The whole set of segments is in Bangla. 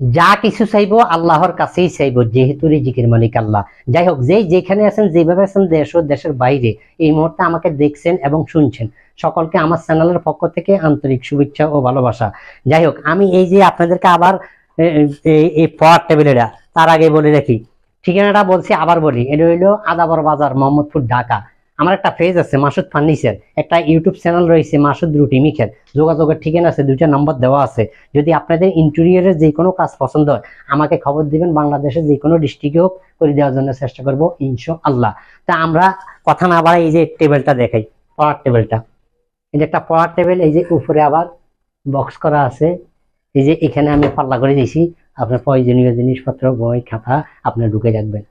যা কিছু চাইব আল্লাহর কাছেই চাইব, যেহেতু রিজিকের মালিক আল্লাহ। যাই হোক, যেই যেখানে আছেন, যেভাবে আছেন, দেশ ও দেশের বাইরে, এই মুহূর্তে আমাকে দেখছেন এবং শুনছেন। সকলকে আমার চ্যানেলের পক্ষ থেকে আন্তরিক শুভেচ্ছা ও ভালোবাসা। যাই হোক, আমি এই যে আপনাদেরকে আবার এই পড়ার টেবিলেরা তার আগে বলে রাখি, ঠিকানাটা বলছি আবার বলি, এটা হইল আদাবর বাজার, মোহাম্মদপুর, ঢাকা। আমার একটা পেজ আছে, মাসুদ ফার্নিচার। একটা ইউটিউব চ্যানেল রয়েছে, মাসুদ রুটি মিখের যোগাযোগের ঠিকানা আছে, দুইটা নম্বর দেওয়া আছে। যদি আপনাদের ইন্টেরিয়রের যে কোনো কাজ পছন্দ হয়, আমাকে খবর দিবেন, বাংলাদেশের যে কোনো ডিস্ট্রিক্টে হোক, করে দেওয়ার জন্য চেষ্টা করব ইনশো আল্লাহ তা আমরা কথা না বাড়াই এই যে টেবিলটা দেখাই, পড়ার টেবিলটা এই যে একটা পড়ার টেবিল এই যে উপরে আবার বক্স করা আছে। এই যে এখানে আমি পাল্লা করে দিয়েছি, আপনার প্রয়োজনীয় জিনিসপত্র, বই, খাতা, আপনি ঢুকে রাখবেন।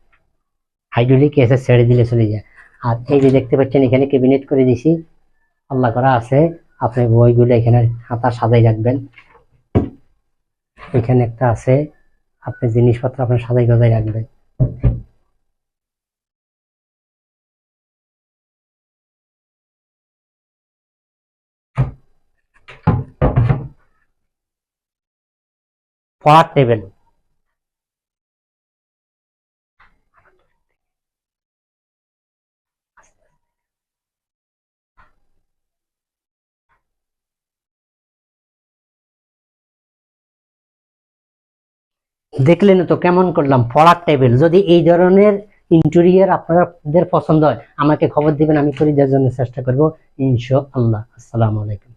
হাইড্রোলিক এসে ছেড়ে দিলে চলে যায়। আর এই যে দেখতে পাচ্ছেন, এখানে ক্যাবিনেট করে দিছি। পাল্লা করা আছে। আপনি বইগুলো এখানে খাতা সাজাই রাখবেন। এখানে একটা আছে। আপনি জিনিসপত্র আপনার সাজাই গজাই রাখবেন। পড়ার টেবিল দেখলেন তো কেমন করলাম ফরাক টেবিল যদি এই ধরনের ইন্টেরিয়ার আপনাদের পছন্দ হয়, আমাকে খবর দিবেন, আমি করে দেওয়ার জন্য চেষ্টা করব। ইনশো আল্লাহ আসসালামু আলাইকুম।